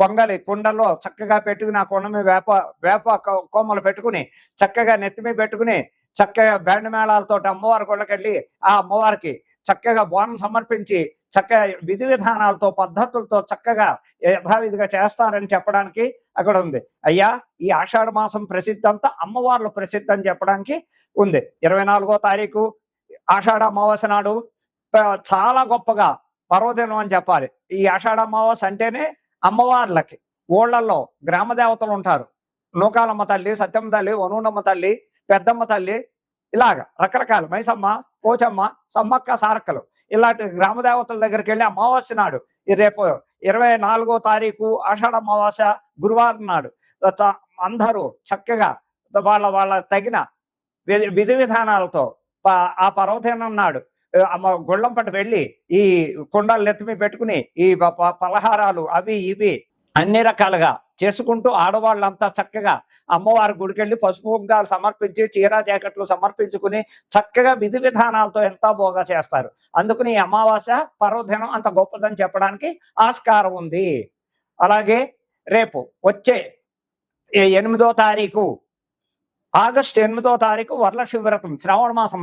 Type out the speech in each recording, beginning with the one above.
పొంగలి. కుండలో చక్కగా పెట్టుకుని ఆ కొండ మీద వేప వేప కొమ్మలు పెట్టుకుని చక్కగా నెత్తిమీ పెట్టుకుని చక్కగా బ్యాండ్ మేళాలతో అమ్మవారి గుళ్ళకెళ్ళి ఆ అమ్మవారికి చక్కగా బోనం సమర్పించి చక్కగా విధి విధానాలతో పద్ధతులతో చక్కగా యథావిధిగా చేస్తారని చెప్పడానికి అక్కడ ఉంది. అయ్యా ఈ ఆషాఢ మాసం ప్రసిద్ధి అంతా అమ్మవార్ల ప్రసిద్ధి అని చెప్పడానికి ఉంది. ఇరవై నాలుగో తారీఖు ఆషాఢ అమావాస్య నాడు చాలా గొప్పగా పర్వదినం అని చెప్పాలి. ఈ ఆషాఢ అమావాస్య అంటేనే అమ్మవార్లకి ఊళ్ళల్లో గ్రామ దేవతలు ఉంటారు. నూకాలమ్మ తల్లి సత్యమ్మ తల్లి వనూనమ్మ తల్లి పెద్దమ్మ తల్లి ఇలాగ రకరకాల. మైసమ్మ కోచమ్మ సమ్మక్క సారక్కలు. ఇలాంటి గ్రామ దేవతల దగ్గరికి వెళ్ళి అమావాస్య నాడు ఈ రేపు ఇరవై నాలుగో తారీఖు ఆషాఢ అమావాస్య గురువారం నాడు అందరూ చక్కగా వాళ్ళ వాళ్ళ తగిన విధి విధి విధానాలతో ఆ పర్వదినం నాడు గుళ్ళం పట్టు వెళ్ళి ఈ కుండలు నెత్తిమి పెట్టుకుని ఈ పలహారాలు అవి ఇవి అన్ని రకాలుగా చేసుకుంటూ ఆడవాళ్ళంతా చక్కగా అమ్మవారి గుడికెళ్ళి పసుపు కుంకాలు సమర్పించి చీర జాకెట్లు సమర్పించుకుని చక్కగా విధి విధానాలతో ఎంతో బోగా చేస్తారు. అందుకని ఈ అమావాస్య పర్వదినం అంత గొప్పదని చెప్పడానికి ఆస్కారం ఉంది. అలాగే రేపు వచ్చే ఎనిమిదో తారీఖు ఆగస్టు ఎనిమిదో తారీఖు వరలక్ష్మి వ్రతం శ్రావణ మాసం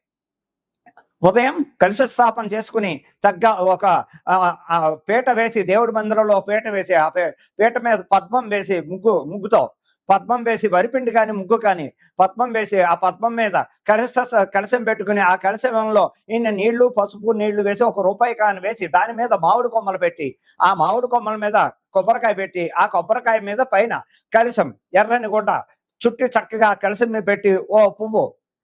ఉదయం కలిసి స్థాపన చేసుకుని చక్కగా ఒక పీట వేసి దేవుడి మందిరంలో పీట వేసి ఆ పే- పీట మీద పద్మం వేసి ముగ్గు ముగ్గుతో పద్మం వేసి వరిపిండి కానీ ముగ్గు కానీ పద్మం వేసి ఆ పద్మం మీద కలశ కలసం పెట్టుకుని ఆ కలశంలో ఈయన నీళ్ళు పసుపు నీళ్ళు వేసి ఒక రూపాయి కాని వేసి దాని మీద మామిడి కొమ్మలు పెట్టి ఆ మామిడి కొమ్మల మీద కొబ్బరికాయ పెట్టి ఆ కొబ్బరికాయ మీద పైన కలసం ఎర్రని గుడ్డ చుట్టి చక్కగా ఆ పెట్టి ఓ పువ్వు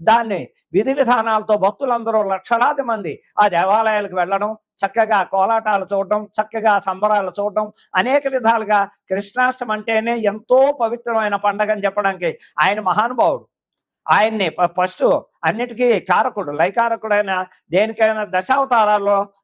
దాన్ని విధి విధానాలతో భక్తులందరూ లక్షలాది మంది ఆ దేవాలయాలకు వెళ్ళడం చక్కగా కోలాటాలు చూడడం చక్కగా సంబరాలు చూడడం అనేక విధాలుగా కృష్ణాష్టమి అంటేనే ఎంతో పవిత్రమైన పండగ అని చెప్పడానికి ఆయన మహానుభావుడు. ఆయన్ని ఫస్ట్ అన్నిటికీ కారకుడు లైకారకుడైన దేనికైనా దశావతారాల్లో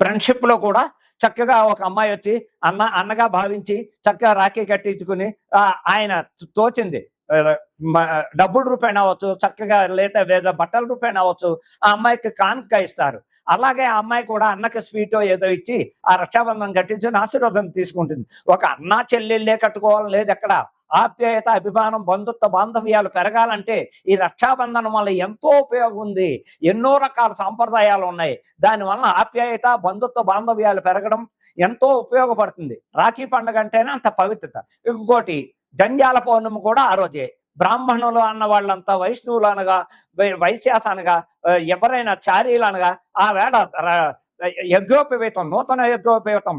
ఫ్రెండ్షిప్లో కూడా చక్కగా ఒక అమ్మాయి వచ్చి అన్న అన్నగా భావించి చక్కగా రాఖీ కట్టించుకుని ఆయన తోచింది. డబ్బుల రూపాయన అవ్వచ్చు చక్కగా లేదా లేదా బట్టల రూపాయన అవ్వచ్చు ఆ అమ్మాయికి కానుక ఇస్తారు. అలాగే ఆ అమ్మాయి కూడా అన్నకి స్వీట్ ఏదో ఇచ్చి ఆ రక్షాబంధనం కట్టించుకుని ఆశీర్వాదం తీసుకుంటుంది. ఒక అన్న చెల్లెళ్ళే కట్టుకోవాలని లేదు ఎక్కడ? ఆప్యాయత అభిమానం బంధుత్వ బాంధవ్యాలు పెరగాలంటే ఈ రక్షాబంధనం వల్ల ఎంతో ఉపయోగం ఉంది. ఎన్నో రకాల సాంప్రదాయాలు ఉన్నాయి. దానివల్ల ఆప్యాయత బంధుత్వ బాంధవ్యాలు పెరగడం ఎంతో ఉపయోగపడుతుంది. రాఖీ పండుగ అంటేనే అంత పవిత్రత. ఇంకోటి జంజాల పౌర్ణమి కూడా ఆ రోజే. బ్రాహ్మణులు అన్న వాళ్ళంతా వైష్ణవులు అనగా వైశ్యాస అనగా ఎవరైనా చారీలు అనగా ఆ వేళ యజ్ఞోపవేతం నూతన యజ్ఞోపవేతం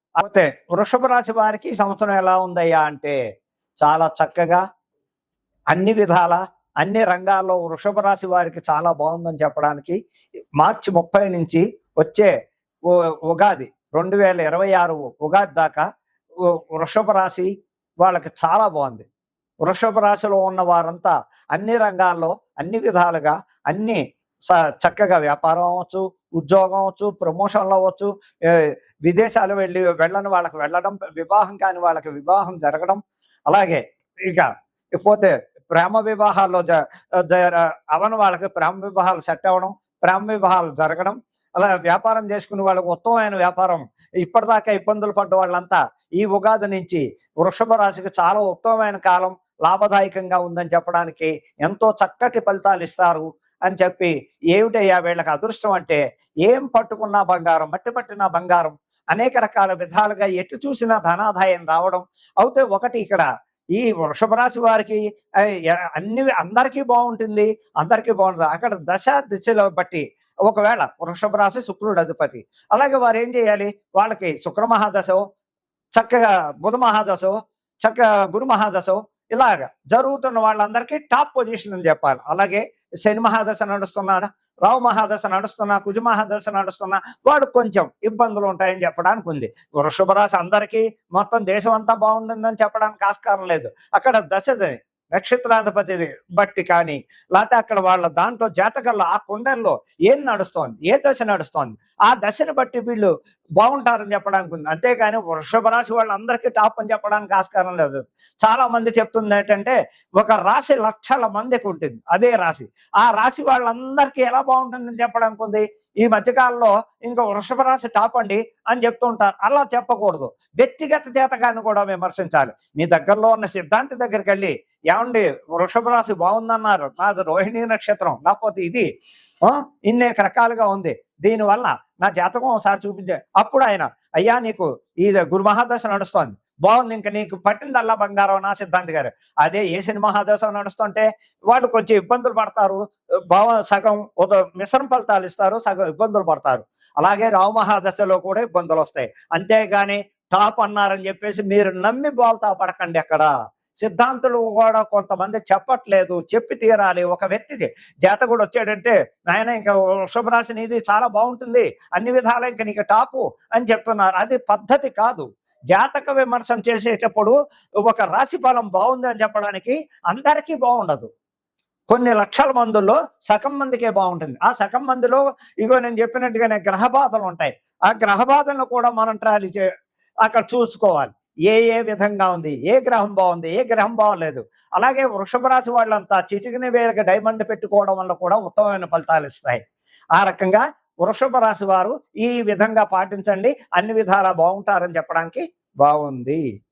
అయితే వృషభ రాశి వారికి సంవత్సరం ఎలా ఉందయ్యా అంటే చాలా చక్కగా అన్ని విధాల అన్ని రంగాల్లో వృషభ రాశి వారికి చాలా బాగుందని చెప్పడానికి మార్చి ముప్పై నుంచి వచ్చే ఉగాది రెండు వేల ఇరవై ఆరు ఉగాది దాకా వృషభ రాశి వాళ్ళకి చాలా బాగుంది. వృషభ రాశిలో ఉన్న వారంతా అన్ని రంగాల్లో అన్ని విధాలుగా అన్ని స- చక్కగా వ్యాపారం అవ్వచ్చు ఉద్యోగం అవ్వచ్చు ప్రమోషన్లు అవ్వచ్చు విదేశాలు వెళ్ళి వెళ్ళని వాళ్ళకి వెళ్ళడం వివాహం కాని వాళ్ళకి వివాహం జరగడం. అలాగే ఇక పోతే ప్రేమ వివాహాల్లో జ అవని వాళ్ళకి ప్రేమ వివాహాలు సెట్ అవ్వడం ప్రేమ వివాహాలు జరగడం. అలా వ్యాపారం చేసుకునే వాళ్ళకి ఉత్తమమైన వ్యాపారం ఇప్పటిదాకా ఇబ్బందులు పడ్డ వాళ్ళంతా ఈ ఉగాది నుంచి వృషభ రాశికి చాలా ఉత్తమమైన కాలం లాభదాయకంగా ఉందని చెప్పడానికి ఎంతో చక్కటి ఫలితాలు ఇస్తారు. అని చెప్పి ఏమిటయ్యా వీళ్ళకి అదృష్టం అంటే? ఏం పట్టుకున్నా బంగారం మట్టి పట్టినా బంగారం అనేక రకాల విధాలుగా ఎటు చూసినా ధనాదాయం రావడం. అయితే ఒకటి ఇక్కడ ఈ వృషభ రాశి వారికి అన్ని అందరికీ బాగుంటుంది అందరికీ బాగుంటుంది. అక్కడ దశ దిశలో బట్టి ఒకవేళ వృషభ రాశి శుక్రుడు అధిపతి అలాగే వారు ఏం చేయాలి? వాళ్ళకి శుక్ర మహాదశో చక్కగా బుధ మహాదశో చక్కగా గురు మహాదశో ఇలాగ జరుగుతున్న వాళ్ళందరికీ టాప్ పొజిషన్ అని చెప్పాలి. అలాగే శని మహాదశ నడుస్తున్నాడా? రావు మహాదశ నడుస్తున్నా? కుజ మహాదశ నడుస్తున్నా? వాడు కొంచెం ఇబ్బందులు ఉంటాయని చెప్పడానికి ఉంది. వృషభ రాశి అందరికీ మొత్తం దేశం అంతా బాగుంటుందని చెప్పడానికి ఆస్కారం లేదు. అక్కడ దశది నక్షత్రాధిపతిని బట్టి కానీ లేకపోతే అక్కడ వాళ్ళ దాంట్లో జాతకల్లో ఆ కుండల్లో ఏం నడుస్తోంది? ఏ దశ నడుస్తోంది? ఆ దశని బట్టి వీళ్ళు బాగుంటారని చెప్పడానికి ఉంది. అంతేకాని వృషభ రాశి వాళ్ళందరికీ టాప్ అని చెప్పడానికి ఆస్కారం లేదు. చాలా మంది చెప్తుంది ఏంటంటే ఒక రాశి లక్షల మందికి ఉంటుంది. అదే రాశి. ఆ రాశి వాళ్ళందరికీ ఎలా బాగుంటుందని చెప్పడానికి ఉంది? ఈ మధ్యకాలంలో ఇంకో వృషభ రాశి టాప్ అండి అని చెప్తుంటారు అలా చెప్పకూడదు. వ్యక్తిగత చేతకాన్ని కూడా విమర్శించాలి. మీ దగ్గరలో ఉన్న సిద్ధాంతి దగ్గరికి వెళ్ళి ఏమండి వృషభ రాశి బాగుందన్నారు. నాది రోహిణి నక్షత్రం. లేకపోతే ఇది ఆ, రకాలుగా ఉంది. దీనివల్ల నా జాతకం ఒకసారి చూపించే అప్పుడు ఆయన అయ్యా నీకు ఇది గురు మహాదశ నడుస్తోంది. బాగుంది. ఇంకా నీకు పట్టిందల్లా బంగారం? నా సిద్ధాంతి గారు. అదే ఏ సినిమా మహాదశ నడుస్తుంటే వాళ్ళు కొంచెం ఇబ్బందులు పడతారు. బావ సగం ఒక మిశ్రమ ఫలితాలు ఇస్తారు సగం ఇబ్బందులు పడతారు. అలాగే రావు మహాదశలో కూడా ఇబ్బందులు వస్తాయి. అంతేగాని టాప్ అన్నారని చెప్పేసి మీరు నమ్మి బోల్తా పడకండి అక్కడ. సిద్ధాంతులు కూడా కొంతమంది చెప్పట్లేదు. చెప్పి తీరాలి. ఒక వ్యక్తికి జాతకుడు వచ్చాడంటే నాయన ఇంకా వృషభ నీది చాలా బాగుంటుంది. అన్ని విధాలా ఇంకా నీకు టాపు అని చెప్తున్నారు. అది పద్ధతి కాదు. జాతక విమర్శం చేసేటప్పుడు ఒక రాశి ఫలం బాగుంది అని చెప్పడానికి అందరికీ బాగుండదు. కొన్ని లక్షల మందుల్లో సగం మందికే బాగుంటుంది. ఆ సగం మందిలో ఇగో నేను చెప్పినట్టుగానే గ్రహ బాధలు ఉంటాయి. ఆ గ్రహ బాధలను కూడా మనం ట్రాలీ చే అక్కడ చూసుకోవాలి. ఏ ఏ విధంగా ఉంది? ఏ గ్రహం బాగుంది? ఏ గ్రహం బాగలేదు? అలాగే వృషభ రాశి వాళ్ళంతా చిటికిన వేలకు డైమండ్ పెట్టుకోవడం వల్ల కూడా ఉత్తమమైన ఫలితాలు ఇస్తాయి. ఆ రకంగా వృషభ రాశి వారు ఈ విధంగా పాటించండి. అన్ని విధాలా బాగుంటారని చెప్పడానికి బాగుంది.